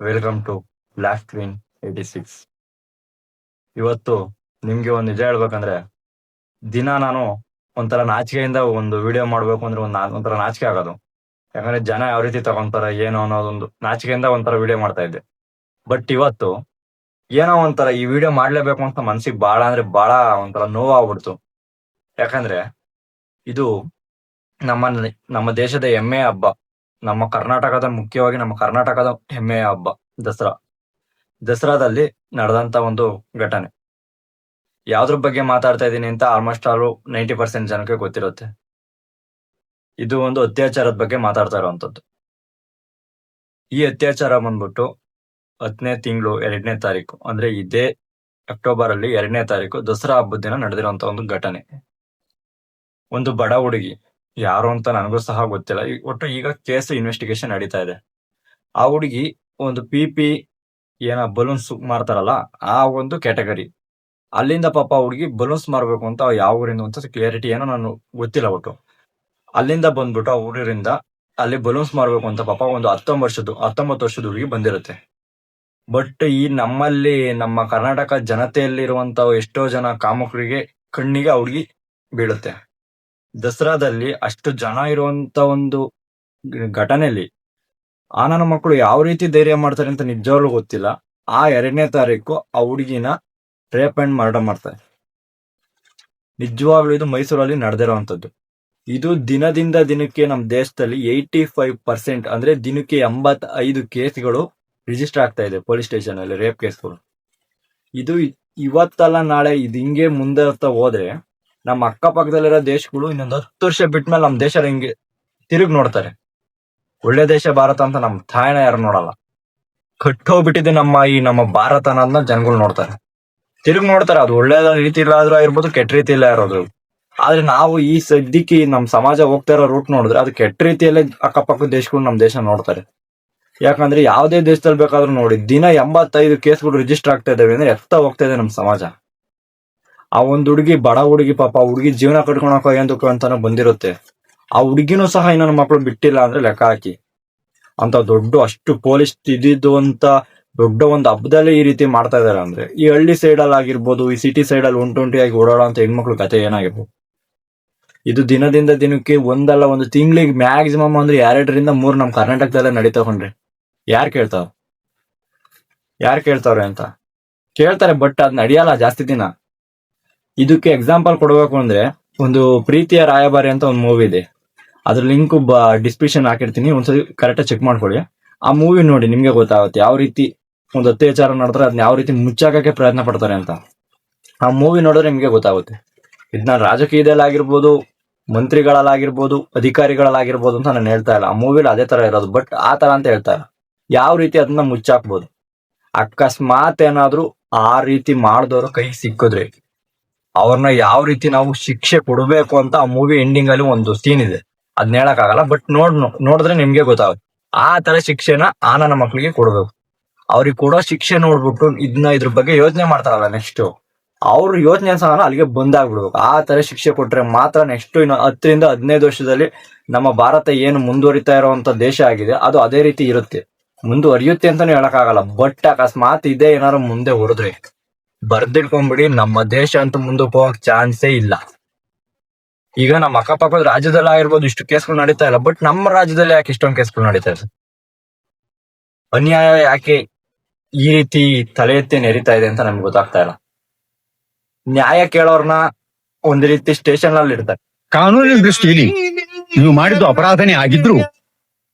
Welcome to black queen eighty six ಇವತ್ತು ನಿಮ್ಗೆ ಒಂದು ನಿಜ ಹೇಳ್ಬೇಕಂದ್ರೆ, ದಿನ ನಾನು ಒಂಥರ ನಾಚಿಕೆಯಿಂದ ಒಂದು ವಿಡಿಯೋ ಮಾಡ್ಬೇಕು ಅಂದ್ರೆ ಒಂದು ಒಂಥರ ನಾಚಿಕೆ ಆಗೋದು. ಯಾಕಂದ್ರೆ ಜನ ಯಾವ ರೀತಿ ತಗೊಂತಾರೆ, ಏನು ಅನ್ನೋದೊಂದು ನಾಚಿಕೆಯಿಂದ ಒಂಥರ ವಿಡಿಯೋ ಮಾಡ್ತಾ ಇದ್ದೆ. ಬಟ್ ಇವತ್ತು ಏನೋ ಒಂಥರ ಈ ವಿಡಿಯೋ ಮಾಡ್ಲೇಬೇಕು ಅಂತ ಮನ್ಸಿಗೆ ಬಹಳ ಅಂದ್ರೆ ಬಹಳ ಒಂಥರ ನೋವಾಗ್ಬಿಡ್ತು. ಯಾಕಂದ್ರೆ ಇದು ನಮ್ಮ ನಮ್ಮ ದೇಶದ ಹೆಮ್ಮೆಯ ಹಬ್ಬ. ನಮ್ಮ ಕರ್ನಾಟಕದ, ಮುಖ್ಯವಾಗಿ ನಮ್ಮ ಕರ್ನಾಟಕದ ಹೆಮ್ಮೆಯ ಹಬ್ಬ ದಸರಾ. ದಸರಾದಲ್ಲಿ ನಡೆದಂತ ಒಂದು ಘಟನೆ. ಯಾವ್ದ್ರ ಬಗ್ಗೆ ಮಾತಾಡ್ತಾ ಇದ್ದೀನಿ ಅಂತ ಆಲ್ಮೋಸ್ಟ್ ಆಲ್ ನೈಂಟಿ ಪರ್ಸೆಂಟ್ ಜನಕ್ಕೆ ಗೊತ್ತಿರುತ್ತೆ. ಇದು ಒಂದು ಅತ್ಯಾಚಾರದ ಬಗ್ಗೆ ಮಾತಾಡ್ತಾ ಇರುವಂತದ್ದು. ಈ ಅತ್ಯಾಚಾರ ಬಂದ್ಬಿಟ್ಟು ಹತ್ತನೇ ತಿಂಗಳು ಎರಡನೇ ತಾರೀಕು, ಅಂದ್ರೆ ಇದೇ ಅಕ್ಟೋಬರ್ ಅಲ್ಲಿ ಎರಡನೇ ತಾರೀಕು ದಸರಾ ಹಬ್ಬದ ದಿನ ನಡೆದಿರುವಂತ ಒಂದು ಘಟನೆ. ಒಂದು ಬಡ ಹುಡುಗಿ ಯಾರು ಅಂತ ನನಗೂ ಸಹ ಗೊತ್ತಿಲ್ಲ. ಒಟ್ಟು ಈಗ ಕೇಸ್ ಇನ್ವೆಸ್ಟಿಗೇಷನ್ ನಡೀತಾ ಇದೆ. ಆ ಹುಡುಗಿ ಒಂದು ಪಿ ಪಿ ಏನ ಬಲೂನ್ಸ್ ಮಾರ್ತಾರಲ್ಲ, ಆ ಒಂದು ಕ್ಯಾಟಗರಿ ಅಲ್ಲಿಂದ ಪಾಪ ಹುಡುಗಿ ಬಲೂನ್ಸ್ ಮಾಡಬೇಕು ಅಂತ ಯಾವ ಊರಿಂದ ಅಂತ ಕ್ಲಿಯರಿಟಿ ಏನೋ ನಾನು ಗೊತ್ತಿಲ್ಲ ಒಟ್ಟು. ಅಲ್ಲಿಂದ ಬಂದ್ಬಿಟ್ಟು ಆ ಊರಿಂದ ಅಲ್ಲಿ ಬಲೂನ್ಸ್ ಮಾರ್ಬೇಕು ಅಂತ ಪಾಪ ಒಂದು ಹತ್ತೊಂಬತ್ತು ವರ್ಷದ ಹತ್ತೊಂಬತ್ತು ವರ್ಷದ ಹುಡುಗಿ ಬಂದಿರುತ್ತೆ. ಬಟ್ ಈ ನಮ್ಮಲ್ಲಿ, ನಮ್ಮ ಕರ್ನಾಟಕ ಜನತೆಯಲ್ಲಿರುವಂತ ಎಷ್ಟೋ ಜನ ಕಾಮಕರಿಗೆ ಕಣ್ಣಿಗೆ ಆ ಹುಡುಗಿ ಬೀಳುತ್ತೆ. ದಸರಾದಲ್ಲಿ ಅಷ್ಟು ಜನ ಇರುವಂತ ಒಂದು ಘಟನೆಯಲ್ಲಿ ಆ ನನ್ನ ಮಕ್ಕಳು ಯಾವ ರೀತಿ ಧೈರ್ಯ ಮಾಡ್ತಾರೆ ಅಂತ ನಿಜವಾಗ್ಲೂ ಗೊತ್ತಿಲ್ಲ. ಆ ಎರಡನೇ ತಾರೀಕು ಆ ಹುಡುಗಿನ ರೇಪ್ ಅಂಡ್ ಮರ್ಡರ್ ಮಾಡ್ತಾರೆ. ನಿಜವಾಗ್ಲೂ ಇದು ಮೈಸೂರಲ್ಲಿ ನಡೆದಿರುವಂತದ್ದು ಇದು ದಿನದಿಂದ ದಿನಕ್ಕೆ ನಮ್ಮ ದೇಶದಲ್ಲಿ ಏಯ್ಟಿ ಫೈವ್ ಪರ್ಸೆಂಟ್ ಅಂದ್ರೆ ದಿನಕ್ಕೆ ಎಂಬತ್ ಐದು ಕೇಸ್ಗಳು ರಿಜಿಸ್ಟರ್ ಆಗ್ತಾ ಇದೆ ಪೊಲೀಸ್ ಸ್ಟೇಷನ್ ಅಲ್ಲಿ ರೇಪ್ ಕೇಸ್ಗಳು. ಇದು ಇವತ್ತಲ್ಲ ನಾಳೆ ಇದು ಹಿಂಗೆ ಮುಂದೆ ಹೋದ್ರೆ ನಮ್ಮ ಅಕ್ಕಪಕ್ಕದಲ್ಲಿರೋ ದೇಶಗಳು ಇನ್ನೊಂದು ಹತ್ತು ವರ್ಷ ಬಿಟ್ಮೇಲೆ ನಮ್ಮ ದೇಶ ಹಿಂಗೆ ತಿರುಗಿ ನೋಡ್ತಾರೆ. ಒಳ್ಳೆ ದೇಶ ಭಾರತ ಅಂತ ನಮ್ಮ ತಾಯಿನ ಯಾರು ನೋಡಲ್ಲ. ಕಟ್ಟೋಗ್ಬಿಟ್ಟಿದೆ ನಮ್ಮ ಈ ನಮ್ಮ ಭಾರತ ಅನ್ನೋದನ್ನ ಜನಗಳು ನೋಡ್ತಾರೆ. ತಿರುಗಿ ನೋಡ್ತಾರೆ, ಅದು ಒಳ್ಳೆ ರೀತಿಲಾದ್ರೂ ಆಗಿರ್ಬೋದು, ಕೆಟ್ಟ ರೀತಿಯಲ್ಲೇ ಇರೋದು. ಆದ್ರೆ ನಾವು ಈ ಸದ್ಯಕ್ಕೆ ನಮ್ಮ ಸಮಾಜ ಹೋಗ್ತಾ ಇರೋ ರೂಟ್ ನೋಡಿದ್ರೆ ಅದು ಕೆಟ್ಟ ರೀತಿಯಲ್ಲೇ ಅಕ್ಕಪಕ್ಕ ದೇಶಗಳು ನಮ್ಮ ದೇಶ ನೋಡ್ತಾರೆ. ಯಾಕಂದ್ರೆ ಯಾವುದೇ ದೇಶದಲ್ಲಿ ಬೇಕಾದ್ರೂ ನೋಡಿ, ದಿನ ಎಂಬತ್ತೈದು ಕೇಸ್ಗಳು ರಿಜಿಸ್ಟರ್ ಆಗ್ತಾ ಇದಾವೆ ಅಂದ್ರೆ ಎತ್ತ ಹೋಗ್ತಾ ಇದೆ ನಮ್ಮ ಸಮಾಜ. ಆ ಒಂದು ಹುಡುಗಿ ಬಡ ಹುಡುಗಿ ಪಾಪ ಹುಡುಗಿ ಜೀವನ ಕಟ್ಕೊಳಕ ಏನಕ್ಕೆ ಅಂತಾನೆ ಬಂದಿರುತ್ತೆ. ಆ ಹುಡುಗಿನೂ ಸಹ ಇನ್ನೊಂದು ಮಕ್ಕಳು ಬಿಟ್ಟಿಲ್ಲ ಅಂದ್ರೆ ಲೆಕ್ಕ ಹಾಕಿ. ಅಂತ ದೊಡ್ಡ ಅಷ್ಟು ಪೊಲೀಸ್ ಇದ್ದಿದ್ದು ಅಂತ ದೊಡ್ಡ ಒಂದು ಹಬ್ಬದಲ್ಲೇ ಈ ರೀತಿ ಮಾಡ್ತಾ ಇದಾರೆ ಅಂದ್ರೆ. ಈ ಹಳ್ಳಿ ಸೈಡ್ ಅಲ್ಲಿ ಆಗಿರ್ಬೋದು, ಈ ಸಿಟಿ ಸೈಡ್ ಅಲ್ಲಿ ಆಗಿ ಓಡಾಡೋ ಅಂತ ಹೆಣ್ಮಕ್ಳು ಕತೆ ಏನಾಗಿರ್ಬೋದು. ಇದು ದಿನದಿಂದ ದಿನಕ್ಕೆ ಒಂದಲ್ಲ ಒಂದು ತಿಂಗಳಿಗೆ ಮ್ಯಾಕ್ಸಿಮಮ್ ಅಂದ್ರೆ ಎರಡರಿಂದ ಮೂರು ನಮ್ಮ ಕರ್ನಾಟಕದಲ್ಲೇ ನಡೀತಾ ಯಾರ್ ಕೇಳ್ತಾವ? ಯಾರ್ ಕೇಳ್ತಾವ್ರೆ ಅಂತ? ಕೇಳ್ತಾರೆ ಬಟ್ ಅದ್ ನಡೆಯಲ್ಲ ಜಾಸ್ತಿ ದಿನ. ಇದಕ್ಕೆ ಎಕ್ಸಾಂಪಲ್ ಕೊಡಬೇಕು ಅಂದ್ರೆ ಒಂದು ಪ್ರೀತಿಯ ರಾಯಭಾರಿ ಅಂತ ಒಂದು ಮೂವಿ ಇದೆ. ಅದ್ರ ಲಿಂಕ್ ಡಿಸ್ಕ್ರಿಪ್ಷನ್ ಹಾಕಿರ್ತೀನಿ. ಒಂದ್ಸರಿ ಕರೆಕ್ಟ್ ಚೆಕ್ ಮಾಡ್ಕೊಳ್ಳಿ. ಆ ಮೂವಿ ನೋಡಿ ನಿಮ್ಗೆ ಗೊತ್ತಾಗುತ್ತೆ ಯಾವ ರೀತಿ ಒಂದು ಅತ್ಯಾಚಾರ ನಡೆದ್ರೆ ಅದನ್ನ ಯಾವ ರೀತಿ ಮುಚ್ಚಾಕಕ್ಕೆ ಪ್ರಯತ್ನ ಪಡ್ತಾರೆ ಅಂತ. ಆ ಮೂವಿ ನೋಡಿದ್ರೆ ನಿಮ್ಗೆ ಗೊತ್ತಾಗುತ್ತೆ. ಇದನ್ನ ರಾಜಕೀಯದಲ್ಲಾಗಿರ್ಬೋದು, ಮಂತ್ರಿಗಳಲ್ಲಾಗಿರ್ಬೋದು, ಅಧಿಕಾರಿಗಳಲ್ಲಾಗಿರ್ಬೋದು ಅಂತ ನಾನು ಹೇಳ್ತಾ ಇಲ್ಲ. ಆ ಮೂವಿಲಿ ಅದೇ ತರ ಇರೋದು. ಬಟ್ ಆ ತರ ಅಂತ ಹೇಳ್ತಾ ಯಾವ ರೀತಿ ಅದನ್ನ ಮುಚ್ಚಾಕ್ಬೋದು? ಅಕಸ್ಮಾತ್ ಏನಾದ್ರೂ ಆ ರೀತಿ ಮಾಡಿದವರು ಕೈ ಸಿಕ್ಕಿದ್ರೆ ಅವ್ರನ್ನ ಯಾವ ರೀತಿ ನಾವು ಶಿಕ್ಷೆ ಕೊಡಬೇಕು ಅಂತ ಆ ಮೂವಿ ಎಂಡಿಂಗ್ ಅಲ್ಲಿ ಒಂದು ಸೀನ್ ಇದೆ. ಅದ್ನ ಹೇಳಕ್ಕಾಗಲ್ಲ ಬಟ್ ನೋಡ್ ನೋಡಿದ್ರೆ ನಿಮ್ಗೆ ಗೊತ್ತಾಗುತ್ತೆ. ಆ ತರ ಶಿಕ್ಷೆನ ಆ ನನ್ನ ಮಕ್ಳಿಗೆ ಕೊಡ್ಬೇಕು. ಅವ್ರಿಗೆ ಕೊಡೋ ಶಿಕ್ಷೆ ನೋಡ್ಬಿಟ್ಟು ಇದನ್ನ ಇದ್ರ ಬಗ್ಗೆ ಯೋಚನೆ ಮಾಡ್ತಾರಲ್ಲ ನೆಕ್ಸ್ಟ್ ಅವ್ರ ಯೋಚನೆ ಸಹ ಅಲ್ಲಿಗೆ ಬಂದಾಗ್ಬಿಡ್ಬೇಕು. ಆ ತರ ಶಿಕ್ಷೆ ಕೊಟ್ರೆ ಮಾತ್ರ ನೆಕ್ಸ್ಟ್ ಇನ್ನು ಹತ್ತರಿಂದ ಹದಿನೈದು ವರ್ಷದಲ್ಲಿ ನಮ್ಮ ಭಾರತ ಏನು ಮುಂದುವರಿತಾ ಇರುವಂತ ದೇಶ ಆಗಿದೆ, ಅದು ಅದೇ ರೀತಿ ಇರುತ್ತೆ. ಮುಂದುವರಿಯುತ್ತೆ ಅಂತಾನು ಹೇಳಕ್ಕಾಗಲ್ಲ ಬಟ್ ಅಕಸ್ಮಾತ್ ಇದೇ ಏನಾರು ಮುಂದೆ ಹೊರದ್ರೆ ಬರ್ದಿಟ್ಕೊಂಡ್ಬಿಡಿ ನಮ್ಮ ದೇಶ ಅಂತ ಮುಂದಕ್ಕೆ ಹೋಗಕ್ ಚಾನ್ಸೇ ಇಲ್ಲ. ಈಗ ನಮ್ಮ ಅಕ್ಕಪಕ್ಕದ ರಾಜ್ಯದಲ್ಲಿ ಆಗಿರ್ಬೋದು ಇಷ್ಟು ಕೇಸ್ಗಳು ನಡೀತಾ ಇಲ್ಲ. ಬಟ್ ನಮ್ಮ ರಾಜ್ಯದಲ್ಲಿ ಯಾಕೆ ಇಷ್ಟೊಂದು ಕೇಸ್ಗಳು ನಡೀತಾ ಇದೆ ಅನ್ಯಾಯ ಯಾಕೆ ಈ ರೀತಿ ತಲೆ ಎತ್ತಿ ನೆರಿತಾ ಇದೆ ಅಂತ ನಮ್ಗೆ ಗೊತ್ತಾಗ್ತಾ ಇಲ್ಲ. ನ್ಯಾಯ ಕೇಳೋರ್ನ ಒಂದ್ ರೀತಿ ಸ್ಟೇಷನ್ ಅಲ್ಲಿ ಇರ್ತಾರೆ ಕಾನೂನಿನ ದೃಷ್ಟಿಯಲ್ಲಿ ನೀವು ಮಾಡಿದ್ದು ಅಪರಾಧನೇ ಆಗಿದ್ರು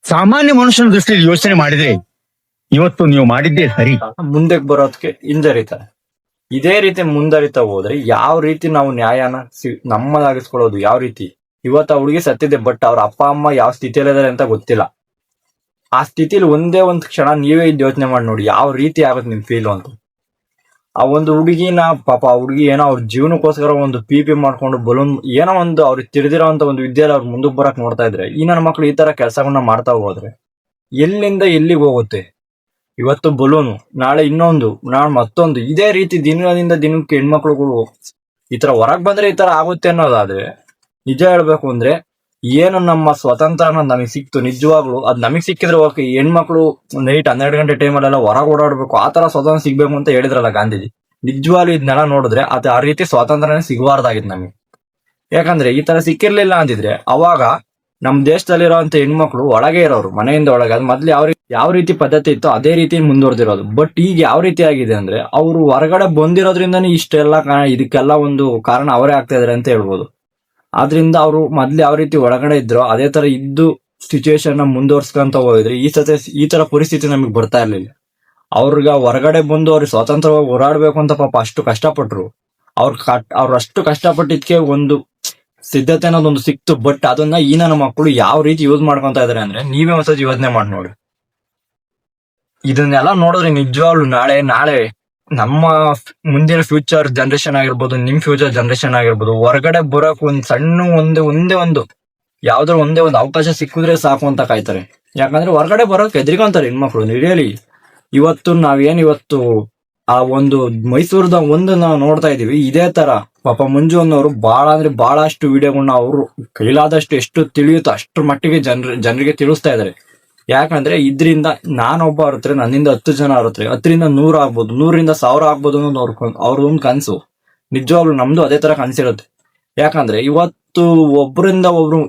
ಸಾಮಾನ್ಯ ಮನುಷ್ಯನ ದೃಷ್ಟಿಯಲ್ಲಿ ಯೋಚನೆ ಮಾಡಿದ್ರೆ ಇವತ್ತು ನೀವು ಮಾಡಿದ್ದೇ ಸರಿ. ಮುಂದಕ್ಕೆ ಬರೋದಕ್ಕೆ ಹಿಂಜರಿತಾರೆ. ಇದೇ ರೀತಿ ಮುಂದರಿತಾ ಹೋದ್ರೆ ಯಾವ ರೀತಿ ನಾವು ನ್ಯಾಯನ ನಮ್ಮದಾಗಿಸ್ಕೊಳ್ಳೋದು, ಯಾವ ರೀತಿ? ಇವತ್ತು ಹುಡುಗಿ ಸತ್ತಿದೆ ಬಟ್ ಅವ್ರ ಅಪ್ಪ, ಅಮ್ಮ ಯಾವ ಸ್ಥಿತಿಯಲ್ಲಿದ್ದಾರೆ ಅಂತ ಗೊತ್ತಿಲ್ಲ. ಆ ಸ್ಥಿತಿಲಿ ಒಂದೇ ಒಂದು ಕ್ಷಣ ನೀವೇ ಇದು ಯೋಚನೆ ಮಾಡಿ ನೋಡಿ, ಯಾವ ರೀತಿ ಆಗುತ್ತೆ ನಿಮ್ ಫೀಲ್ ಅಂತ. ಆ ಒಂದು ಹುಡುಗಿನ ಪಾಪ ಹುಡುಗಿ ಏನೋ ಅವ್ರ ಜೀವನಕ್ಕೋಸ್ಕರ ಒಂದು ಪಿ ಪಿ ಮಾಡ್ಕೊಂಡು ಬಲೂನ್, ಏನೋ ಒಂದು ಅವ್ರಿಗೆ ತಿಳಿದಿರೋ ಒಂದು ವಿದ್ಯೆಯಲ್ಲಿ ಅವ್ರು ಮುಂದಕ್ಕೆ ಬರಕ್ ನೋಡ್ತಾ ಇದ್ರೆ, ಈ ನನ್ನ ಮಕ್ಳು ಈ ತರ ಕೆಲಸಗಳನ್ನ ಮಾಡ್ತಾ ಹೋದ್ರೆ, ಎಲ್ಲಿಂದ ಎಲ್ಲಿಗೆ ಹೋಗುತ್ತೆ? ಇವತ್ತು ಬಲೂನು, ನಾಳೆ ಇನ್ನೊಂದು, ನಾಳೆ ಮತ್ತೊಂದು, ಇದೇ ರೀತಿ ದಿನದಿಂದ ದಿನಕ್ಕೆ ಹೆಣ್ಮಕ್ಳುಗಳು ಈ ತರ ಹೊರಗೆ ಬಂದ್ರೆ ಈ ತರ ಆಗುತ್ತೆ ಅನ್ನೋದಾದ್ರೆ, ನಿಜ ಹೇಳ್ಬೇಕು ಅಂದ್ರೆ, ಏನು ನಮ್ಮ ಸ್ವತಂತ್ರ ನಮಗೆ ಸಿಕ್ತು, ನಿಜವಾಗ್ಲು ಅದ್ ನಮಗ್ ಸಿಕ್ಕಿದ್ರೆ ಓಕೆ ಹೆಣ್ಮಕ್ಳು ನೈಟ್ ಹನ್ನೆರಡು ಗಂಟೆ ಟೈಮಲ್ಲೆಲ್ಲ ಹೊರಗೆ ಓಡಾಡ್ಬೇಕು, ಆ ತರ ಸ್ವತಂತ್ರ ಸಿಗ್ಬೇಕು ಅಂತ ಹೇಳಿದ್ರಲ್ಲ ಗಾಂಧೀಜಿ. ನಿಜವಾಗ್ಲು ಇದನ್ನೆಲ್ಲ ನೋಡಿದ್ರೆ ಅದು ಆ ರೀತಿ ಸ್ವಾತಂತ್ರ್ಯನೇ ಸಿಗಬಾರ್ದಾಗಿತ್ತು ನಮಗೆ. ಯಾಕಂದ್ರೆ ಈ ತರ ಸಿಕ್ಕಿರ್ಲಿಲ್ಲ ಅಂದಿದ್ರೆ, ಅವಾಗ ನಮ್ ಇರುವಂತ ಹೆಣ್ಮಕ್ಳು ಒಳಗೆ ಇರೋರು, ಮನೆಯಿಂದ ಒಳಗೆ ಅದು ಮೊದ್ಲು ಯಾವ ಯಾವ ರೀತಿ ಪದ್ಧತಿ ಇತ್ತು ಅದೇ ರೀತಿ ಮುಂದುವರೆದಿರೋದು. ಬಟ್ ಈಗ ಯಾವ ರೀತಿ ಆಗಿದೆ ಅಂದ್ರೆ, ಅವರು ಹೊರಗಡೆ ಬಂದಿರೋದ್ರಿಂದನೇ ಇಷ್ಟೆಲ್ಲ ಇದಕ್ಕೆಲ್ಲ ಒಂದು ಕಾರಣ ಅವರೇ ಆಗ್ತಾ ಇದಾರೆ ಅಂತ ಹೇಳ್ಬೋದು. ಆದ್ರಿಂದ ಅವರು ಮೊದ್ಲು ಯಾವ ರೀತಿ ಒಳಗಡೆ ಇದ್ರು, ಅದೇ ತರ ಇದ್ದು ಸಿಚುವೇಶನ್ನ ಮುಂದುವರ್ಸ್ಕೊಂತ ಹೋಗಿದ್ರೆ ಈ ಸತಿ, ಈ ತರ ಪರಿಸ್ಥಿತಿ ನಮಗೆ ಬರ್ತಾ ಇರ್ಲಿಲ್ಲ. ಅವ್ರಿಗ ಹೊರಗಡೆ ಬಂದು ಅವ್ರಿಗೆ ಸ್ವತಂತ್ರವಾಗಿ ಹೋರಾಡ್ಬೇಕು ಅಂತ ಪಾಪ ಅಷ್ಟು ಕಷ್ಟಪಟ್ರು. ಅವ್ರ ಅವ್ರು ಅಷ್ಟು ಕಷ್ಟಪಟ್ಟಿದ್ಕೆ ಒಂದು ಸಿದ್ಧತೆ ಅನ್ನೋದೊಂದು ಸಿಕ್ತು ಬಟ್ ಅದನ್ನ ಈ ನನ್ನ ಮಕ್ಕಳು ಯಾವ ರೀತಿ ಯೂಸ್ ಮಾಡ್ಕೊಂತ ಇದಾರೆ ಅಂದ್ರೆ ನೀವೇ ಒಂದ್ಸತಿ ಯೋಚನೆ ಮಾಡಿ ನೋಡಿ. ಇದನ್ನೆಲ್ಲ ನೋಡಿದ್ರೆ ನಿಜವಾಗ್ಲು ನಾಳೆ ನಾಳೆ ನಮ್ಮ ಮುಂದಿನ ಫ್ಯೂಚರ್ ಜನರೇಷನ್ ಆಗಿರ್ಬೋದು, ನಿಮ್ ಫ್ಯೂಚರ್ ಜನರೇಷನ್ ಆಗಿರ್ಬೋದು, ಹೊರಗಡೆ ಬರೋಕ್ ಒಂದ್ ಸಣ್ಣ ಒಂದು, ಒಂದೇ ಒಂದು ಯಾವ್ದಾರ ಒಂದೇ ಒಂದು ಅವಕಾಶ ಸಿಕ್ಕಿದ್ರೆ ಸಾಕು ಅಂತ ಕಾಯ್ತಾರೆ. ಯಾಕಂದ್ರೆ ಹೊರಗಡೆ ಬರೋಕ್ ಎದ್ರಿಕೊಂತಾರೆ ಹೆಣ್ಮಕ್ಳು ರಿಯಲಿ ಇವತ್ತು ನಾವೇನ್ ಇವತ್ತು ಆ ಒಂದು ಮೈಸೂರದ ಒಂದು ನಾವು ನೋಡ್ತಾ ಇದೀವಿ ಇದೇ ತರ. ಪಾಪ ಮಂಜು ಅನ್ನೋರು ಬಹಳ ಅಂದ್ರೆ ಬಹಳಷ್ಟು ವಿಡಿಯೋಗಳನ್ನ ಅವರು ಕೈಲಾದಷ್ಟು ಎಷ್ಟು ತಿಳಿಯುತ್ತೋ ಅಷ್ಟ್ರ ಮಟ್ಟಿಗೆ ಜನರ, ಜನರಿಗೆ ತಿಳಿಸ್ತಾ ಇದಾರೆ. ಯಾಕಂದ್ರೆ ಇದ್ರಿಂದ ನಾನೊಬ್ಬ ಹರತ್ರೆ ನನ್ನಿಂದ ಹತ್ತು ಜನ ಹರತ್ರೆ ಹತ್ತರಿಂದ ನೂರ ಆಗ್ಬೋದು, ನೂರಿಂದ ಸಾವಿರ ಆಗ್ಬೋದು ಅನ್ನೋದು ಅವ್ರ ಅವ್ರದೊಂದು ಕನಸು. ನಿಜವಾಗ್ಲು ನಮ್ದು ಅದೇ ತರ ಕನಸಿರುತ್ತೆ. ಯಾಕಂದ್ರೆ ಇವತ್ತು ಒಬ್ಬರಿಂದ ಒಬ್ರು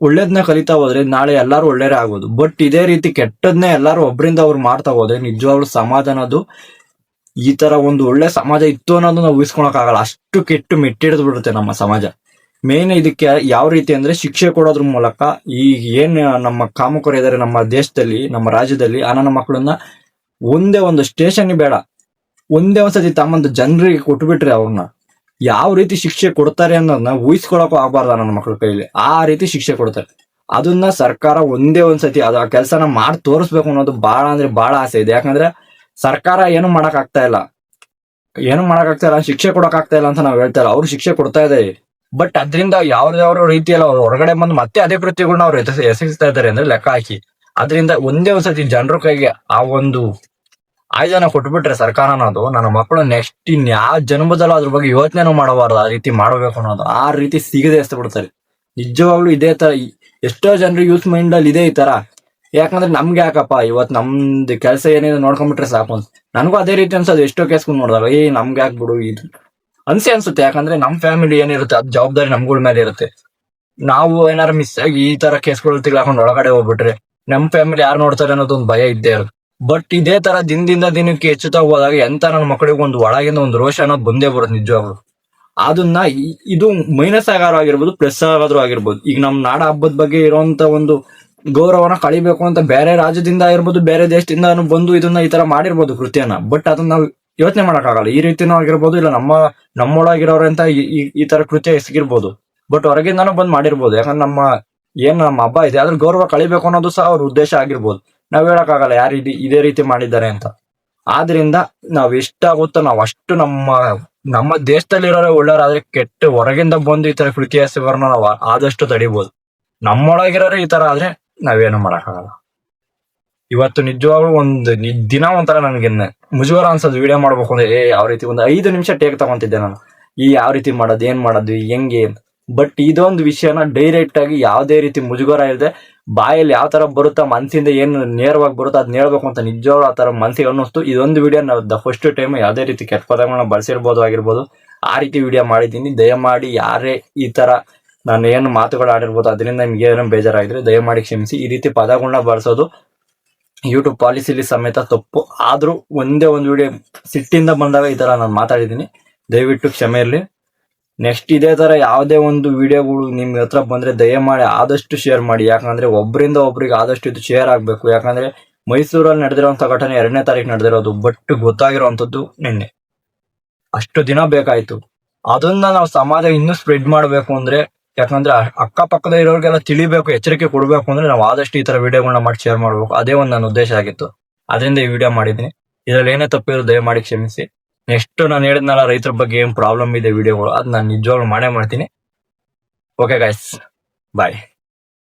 ಒಳ್ಳೇದನ್ನ ಕಲಿತಾ ಹೋದ್ರೆ ನಾಳೆ ಎಲ್ಲಾರು ಒಳ್ಳೇರೇ ಆಗ್ಬೋದು. ಬಟ್ ಇದೇ ರೀತಿ ಕೆಟ್ಟದನ್ನೇ ಎಲ್ಲಾರು ಒಬ್ಬರಿಂದ ಅವ್ರು ಮಾಡ್ತಾ ಹೋದ್ರೆ ನಿಜವಾಗ್ಲು ಸಮಾಧಾನದ್ದು ಅನ್ನೋದು ಈ ತರ ಒಂದು ಒಳ್ಳೆ ಸಮಾಜ ಇತ್ತು ಅನ್ನೋದು ನಾವು ಉಳಿಸ್ಕೊಳಕ್ ಆಗಲ್ಲ ಅಷ್ಟು ಕೆಟ್ಟು ಮೆಟ್ಟಿಡಿದ್ ಬಿಡುತ್ತೆ ನಮ್ಮ ಸಮಾಜ. ಮೇನ್ ಇದಕ್ಕೆ ಯಾವ ರೀತಿ ಅಂದ್ರೆ ಶಿಕ್ಷೆ ಕೊಡೋದ್ರ ಮೂಲಕ ಈ ಏನ್ ನಮ್ಮ ಕಾಮಕರು ಇದಾರೆ ನಮ್ಮ ದೇಶದಲ್ಲಿ, ನಮ್ಮ ರಾಜ್ಯದಲ್ಲಿ, ಆ ನನ್ನ ಮಕ್ಕಳನ್ನ ಒಂದೇ ಒಂದು ಸ್ಟೇಷನ್ ಬೇಡ. ಒಂದೇ ಒಂದ್ಸತಿ ತಮ್ಮಂದು ಜನರಿಗೆ ಕೊಟ್ಬಿಟ್ರೆ ಅವ್ರನ್ನ. ಯಾವ ರೀತಿ ಶಿಕ್ಷೆ ಕೊಡ್ತಾರೆ ಅನ್ನೋದನ್ನ ಊಹಿಸ್ಕೊಳಕ್ಕೂ ಆಗ್ಬಾರ್ದ ನನ್ನ ಮಕ್ಕಳ ಕೈಲಿ. ಆ ರೀತಿ ಶಿಕ್ಷೆ ಕೊಡ್ತಾರೆ. ಅದನ್ನ ಸರ್ಕಾರ ಒಂದೇ ಒಂದ್ಸತಿ ಅದು ಆ ಕೆಲಸನ ಮಾಡಿ ತೋರಿಸ್ಬೇಕು ಅನ್ನೋದು ಬಹಳ ಅಂದ್ರೆ ಬಹಳ ಆಸೆ ಇದೆ. ಯಾಕಂದ್ರೆ ಸರ್ಕಾರ ಏನು ಮಾಡಕ್ ಆಗ್ತಾ ಇಲ್ಲ. ಏನು ಮಾಡಕ್ ಆಗ್ತಾ ಇಲ್ಲ, ಶಿಕ್ಷೆ ಕೊಡಕ್ ಆಗ್ತಾ ಇಲ್ಲ ಅಂತ ನಾವ್ ಹೇಳ್ತಾ ಇಲ್ಲ. ಅವ್ರು ಶಿಕ್ಷೆ ಕೊಡ್ತಾ ಇದೆ. ಬಟ್ ಅದರಿಂದ ಯಾವ್ದಾವ್ರ ರೀತಿಯಲ್ಲಿ ಅವ್ರು ಹೊರಗಡೆ ಬಂದು ಮತ್ತೆ ಅದೇ ಕೃತ್ಯಗಳನ್ನ ಅವ್ರು ಎಸೆ- ಎಸಗಿಸ್ತಾ ಇದಾರೆ ಅಂದ್ರೆ ಲೆಕ್ಕ ಹಾಕಿ. ಅದರಿಂದ ಒಂದೇ ಒಂದ್ಸತಿ ಜನರ ಕೈಗೆ ಆ ಒಂದು ಆಯ್ದನ ಕೊಟ್ಬಿಟ್ರೆ ಸರ್ಕಾರ ಅನ್ನೋದು, ನನ್ನ ಮಕ್ಕಳು ನೆಕ್ಸ್ಟ್ ಇನ್ ಯಾವ ಜನ್ಮದಲ್ಲೂ ಅದ್ರ ಬಗ್ಗೆ ಯೋಚನೆನೂ ಮಾಡಬಾರ್ದು, ಆ ರೀತಿ ಮಾಡಬೇಕು ಅನ್ನೋದು. ಆ ರೀತಿ ಸಿಗದೆ ಎಸ್ತು ಬಿಡ್ತಾರೆ. ನಿಜವಾಗ್ಲೂ ಇದೇ ತರ ಎಷ್ಟೋ ಜನರು ಯೂತ್ ಮೈಂಡ್ ಅಲ್ಲಿ ಇದೆ ಈ ತರ. ಯಾಕಂದ್ರೆ ನಮ್ಗೆ ಯಾಕಪ್ಪ, ಇವತ್ ನಮ್ದು ಕೆಲಸ ಏನಿದೆ ನೋಡ್ಕೊಂಡ್ಬಿಟ್ರೆ ಸಾಕು ಅಂತ. ನನಗೂ ಅದೇ ರೀತಿ ಅನ್ಸೋದು, ಎಷ್ಟೋ ಕೇಸ್ಕೊಂಡು ನೋಡಿದಾಗ, ಏ, ನಮ್ಗೆ ಯಾಕೆ ಬಿಡು, ಇದು. ಅನ್ಸೆ ಅನ್ಸುತ್ತೆ, ಯಾಕಂದ್ರೆ ನಮ್ ಫ್ಯಾಮಿಲಿ ಏನಿರುತ್ತೆ, ಅದು ಜವಾಬ್ದಾರಿ ನಮ್ಗಳ ಮೇಲೆ ಇರುತ್ತೆ. ನಾವು ಏನಾರ ಮಿಸ್ ಆಗಿ ಈ ತರ ಕೇಸ್ಗಳು ತಿಳ್ಕೊಂಡು ಒಳಗಡೆ ಹೋಗ್ಬಿಟ್ರೆ, ನಮ್ ಫ್ಯಾಮಿಲಿ ಯಾರು ನೋಡ್ತಾರೆ ಅನ್ನೋದು ಒಂದು ಭಯ ಇದ್ದೇ ಇರುತ್ತೆ. ಬಟ್ ಇದೇ ತರ ದಿನದಿಂದ ದಿನಕ್ಕೆ ಹೆಚ್ಚುತ್ತಾ ಹೋದಾಗ, ಎಂತ ನನ್ನ ಮಕ್ಕಳಿಗೆ ಒಂದು ಒಳಗಿಂದ ಒಂದು ರೋಷ ಅನ್ನೋದು ಬಂದೇ ಬರುತ್ತೆ ನಿಜವಾಗ್ಲು. ಅದನ್ನ ಇದು ಮೈನಸ್ ಆಗಾರು ಆಗಿರ್ಬೋದು ಪ್ಲಸ್ ಆಗಾದ್ರೂ ಆಗಿರ್ಬೋದು. ಈಗ ನಮ್ ನಾಡ ಹಬ್ಬದ ಬಗ್ಗೆ ಇರುವಂತ ಒಂದು ಗೌರವನ ಕಳಿಬೇಕು ಅಂತ ಬೇರೆ ರಾಜ್ಯದಿಂದ ಇರ್ಬೋದು ಬೇರೆ ದೇಶದಿಂದ ಬಂದು ಇದನ್ನ ಈ ತರ ಮಾಡಿರ್ಬೋದು ಕೃತಿಯನ್ನ. ಬಟ್ ಅದನ್ನ ನಾವು ಯೋಚನೆ ಮಾಡಕ್ಕಾಗಲ್ಲ. ಈ ರೀತಿನೂ ಆಗಿರ್ಬೋದು, ಇಲ್ಲ ನಮ್ಮ ನಮ್ಮೊಳಗಿರೋರಂತ ಈ- ತರ ಕೃತ್ಯ ಎಸಗಿರ್ಬೋದು. ಬಟ್ ಹೊರಗಿಂದನೂ ಬಂದ್ ಮಾಡಿರ್ಬೋದು. ಯಾಕಂದ್ರೆ ನಮ್ಮ, ಏನ್ ನಮ್ಮ ಹಬ್ಬ ಇದೆ ಅದ್ರ ಗೌರವ ಕಳಿಬೇಕು ಅನ್ನೋದು ಸಹ ಅವ್ರ ಉದ್ದೇಶ ಆಗಿರ್ಬೋದು. ನಾವ್ ಹೇಳಕ್ಕಾಗಲ್ಲ ಯಾರು ಇದು, ಇದೇ ರೀತಿ ಮಾಡಿದ್ದಾರೆ ಅಂತ. ಆದ್ರಿಂದ ನಾವ್ ಎಷ್ಟಾಗುತ್ತೋ ನಾವ್ ಅಷ್ಟು ನಮ್ಮ ನಮ್ಮ ದೇಶದಲ್ಲಿರೋರೇ ಒಳ್ಳೆಯವ್ರಾದ್ರೆ ಕೆಟ್ಟ ಹೊರಗಿಂದ ಬಂದು ಈ ತರ ಕೃತ್ಯ ಎಸಗೋರ್ನ ನಾವು ಆದಷ್ಟು ತಡಿಬಹುದು ನಮ್ಮೊಳಗಿರೋರೇ ಈ ತರ ಆದ್ರೆ ನಾವೇನು ಮಾಡಕ್ಕಾಗಲ್ಲ. ಇವತ್ತು ನಿಜವಾಗ್ಲೂ ಒಂದು ದಿನ ಒಂಥರ ನನಗೆ ಮುಜುಗರ ಅನ್ಸೋದು ವಿಡಿಯೋ ಮಾಡ್ಬೇಕು ಅಂದ್ರೆ, ಏ, ಯಾವ ರೀತಿ ಒಂದು ಐದು ನಿಮಿಷ ಟೇಕ್ ತಗೊಂತಿದ್ದೆ ನಾನು. ಈ ಯಾವ ರೀತಿ ಮಾಡೋದು, ಏನ್ ಮಾಡೋದು, ಹೆಂಗೆ ಬಟ್ ಇದೊಂದು ವಿಷಯನ ಡೈರೆಕ್ಟ್ ಆಗಿ ಯಾವ್ದೇ ರೀತಿ ಮುಜುಗರ ಇಲ್ಲದೆ ಬಾಯಲ್ಲಿ ಯಾವ ತರ ಬರುತ್ತಾ, ಮನ್ಸಿಂದ ಏನು ನೇರವಾಗಿ ಬರುತ್ತೋ ಅದ್ ಹೇಳ್ಬೇಕು ಅಂತ ನಿಜವಾಗ್ಲೂ ಆ ತರ ಮನ್ಸಿಗೆ ಅನ್ನಿಸ್ತು. ಇದೊಂದು ವಿಡಿಯೋ ನಾವು ದ ಫಸ್ಟ್ ಟೈಮ್ ಯಾವುದೇ ರೀತಿ ಕೆಟ್ಟ ಪದಗಳನ್ನ ಬಳಸಿರ್ಬೋದು, ಆಗಿರ್ಬೋದು, ಆ ರೀತಿ ವಿಡಿಯೋ ಮಾಡಿದ್ದೀನಿ. ದಯಮಾಡಿ ಯಾರೇ ಈ ತರ ನಾನು ಏನು ಮಾತುಗಳು ಆಡಿರ್ಬೋದು, ಅದರಿಂದ ನಿಮ್ಗೆ ಏನೋ ಬೇಜಾರಾಗಿದ್ರೆ ದಯಮಾಡಿ ಕ್ಷಮಿಸಿ. ಈ ರೀತಿ ಪದಗಳನ್ನ ಬಳಸೋದು ಯೂಟ್ಯೂಬ್ ಪಾಲಿಸಿಲಿ ಸಮೇತ ತಪ್ಪು. ಆದರೂ ಒಂದೇ ಒಂದು ವಿಡಿಯೋ ಸಿಟ್ಟಿಂದ ಬಂದಾಗ ಈ ತರ ನಾನು ಮಾತಾಡಿದ್ದೀನಿ. ದಯವಿಟ್ಟು ಕ್ಷಮೆ ಇರಲಿ. ನೆಕ್ಸ್ಟ್ ಇದೇ ತರ ಯಾವುದೇ ಒಂದು ವಿಡಿಯೋಗಳು ನಿಮ್ಮ ಹತ್ರ ಬಂದ್ರೆ ದಯಮಾಡಿ ಆದಷ್ಟು ಶೇರ್ ಮಾಡಿ. ಯಾಕಂದ್ರೆ ಒಬ್ಬರಿಂದ ಒಬ್ರಿಗೆ ಆದಷ್ಟು ಇದು ಶೇರ್ ಆಗಬೇಕು. ಯಾಕಂದ್ರೆ ಮೈಸೂರಲ್ಲಿ ನಡೆದಿರೋಂಥ ಘಟನೆ ಎರಡನೇ ತಾರೀಕು ನಡೆದಿರೋದು ಬಟ್ ಗೊತ್ತಾಗಿರೋವಂಥದ್ದು ನಿನ್ನೆ. ಅಷ್ಟು ದಿನ ಬೇಕಾಯಿತು. ಅದನ್ನ ನಾವು ಸಮಾಜ ಇನ್ನೂ ಸ್ಪ್ರೆಡ್ ಮಾಡಬೇಕು ಅಂದ್ರೆ ಯಾಕಂದ್ರೆ ಅಕ್ಕ ಅಕ್ಕಪಕ್ಕದ ಇರೋರಿಗೆಲ್ಲ ತಿಳಿಬೇಕು, ಎಚ್ಚರಿಕೆ ಕೊಡಬೇಕು ಅಂದ್ರೆ ನಾವು ಆದಷ್ಟು ಈ ತರ ವಿಡಿಯೋಗಳನ್ನ ಮಾಡಿ ಶೇರ್ ಮಾಡಬೇಕು. ಅದೇ ಒಂದು ನನ್ನ ಉದ್ದೇಶ ಆಗಿತ್ತು. ಅದರಿಂದ ಈ ವಿಡಿಯೋ ಮಾಡಿದ್ದೀನಿ. ಇದ್ರಲ್ಲಿ ಏನೇ ತಪ್ಪಿರೋ ದಯಮಾಡಿ ಕ್ಷಮಿಸಿ. ನೆಕ್ಸ್ಟ್ ನಾನು ಹೇಳಿದ್ನಲ್ಲ, ರೈತರ ಬಗ್ಗೆ ಏನ್ ಪ್ರಾಬ್ಲಮ್ ಇದೆ ವಿಡಿಯೋಗಳು ಅದ್ ನಾನು ನಿಜವಾಗ್ಲೂ ಮಾಡೇ ಮಾಡ್ತೀನಿ. ಓಕೆ ಗಾಯ್ಸ್ ಬಾಯ್